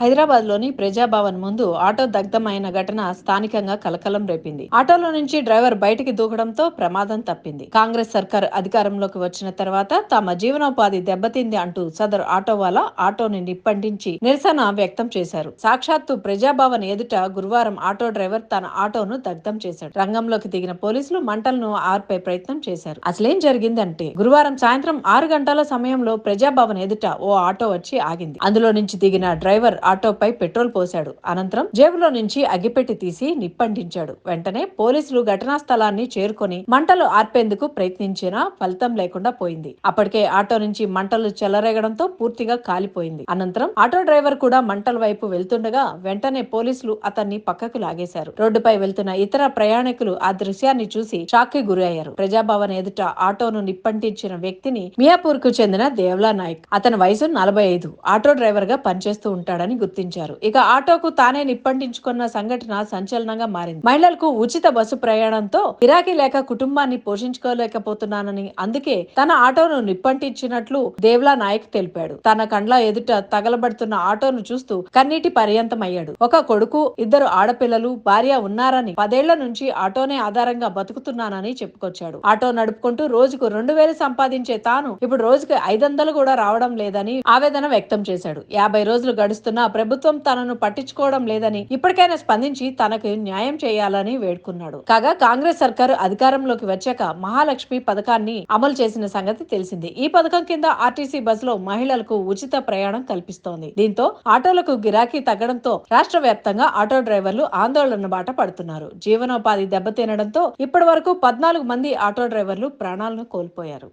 హైదరాబాద్లోని ప్రజాభవన్ ముందు ఆటో దగ్ధమైన ఘటన స్థానికంగా కలకలం రేపింది. ఆటోలో నుంచి డ్రైవర్ బయటికి దూకడంతో ప్రమాదం తప్పింది. కాంగ్రెస్ సర్కార్ అధికారంలోకి వచ్చిన తర్వాత తమ జీవనోపాధి దెబ్బతింది అంటూ సదరు ఆటో వాళ్ళ ఆటోని నిప్పంటించి నిరసన వ్యక్తం చేశారు. సాక్షాత్తు ప్రజాభవన్ ఎదుట గురువారం ఆటో డ్రైవర్ తన ఆటోను దగ్ధం చేశాడు. రంగంలోకి దిగిన పోలీసులు మంటలను ఆర్పే ప్రయత్నం చేశారు. అసలేం జరిగిందంటే గురువారం సాయంత్రం ఆరు గంటల సమయంలో ప్రజాభవన్ ఎదుట ఓ ఆటో వచ్చి ఆగింది. అందులో నుంచి దిగిన డ్రైవర్ ఆటోపై పెట్రోల్ పోశాడు. అనంతరం జేబులో నుంచి అగ్గిపెట్టి తీసి నిప్పంటించాడు. వెంటనే పోలీసులు ఘటనా స్థలాన్ని చేరుకొని మంటలు ఆర్పేందుకు ప్రయత్నించినా ఫలితం లేకుండా పోయింది. అప్పటికే ఆటో నుంచి మంటలు చెలరేగడంతో పూర్తిగా కాలిపోయింది. అనంతరం ఆటో డ్రైవర్ కూడా మంటల వైపు వెళ్తుండగా వెంటనే పోలీసులు అతన్ని పక్కకు లాగేశారు. రోడ్డుపై వెళ్తున్న ఇతర ప్రయాణికులు ఆ దృశ్యాన్ని చూసి షాక్కి గురయ్యారు. ప్రజాభవన్ ఎదుట ఆటోను నిప్పంటించిన వ్యక్తిని మియాపూర్కు చెందిన దేవ్లా నాయక్. అతని వయసు నలభై ఐదు. ఆటో డ్రైవర్గా పనిచేస్తూ ఉంటాడని గుర్తించారు. ఇక ఆటోకు తానే నిప్పంటించుకున్న సంఘటన సంచలనంగా మారింది. మహిళలకు ఉచిత బస్సు ప్రయాణంతో గిరాకీ లేక కుటుంబాన్ని పోషించుకోలేకపోతున్నానని అందుకే తన ఆటోను నిప్పంటించినట్లు దేవ్లా నాయక్ తెలిపాడు. తన కండ్ల ఎదుట తగలబడుతున్న ఆటోను చూస్తూ కన్నీటి పర్యంతమయ్యాడు. ఒక కొడుకు ఇద్దరు ఆడపిల్లలు భార్య ఉన్నారని పదేళ్ళ నుంచి ఆటోనే ఆధారంగా బతుకుతున్నానని చెప్పుకొచ్చాడు. ఆటో నడుపుకుంటూ రోజుకు రెండు వేలు సంపాదించే తాను ఇప్పుడు రోజుకి ఐదొందలు కూడా రావడం లేదని ఆవేదన వ్యక్తం చేశాడు. యాభై రోజులు గడుస్తున్నా ప్రభుత్వం తనను పట్టించుకోవడం లేదని ఇప్పటికైనా స్పందించి తనకు న్యాయం చేయాలని వేడుకున్నాడు. కాగా కాంగ్రెస్ సర్కారు అధికారంలోకి వచ్చాక మహాలక్ష్మి పథకాన్ని అమలు చేసిన సంగతి తెలిసింది. ఈ పథకం కింద ఆర్టీసీ బస్సులో మహిళలకు ఉచిత ప్రయాణం కల్పిస్తోంది. దీంతో ఆటోలకు గిరాకీ తగ్గడంతో రాష్ట్ర వ్యాప్తంగా ఆటో డ్రైవర్లు ఆందోళన బాట పడుతున్నారు. జీవనోపాధి దెబ్బతినడంతో ఇప్పటి వరకు పద్నాలుగు మంది ఆటో డ్రైవర్లు ప్రాణాలను కోల్పోయారు.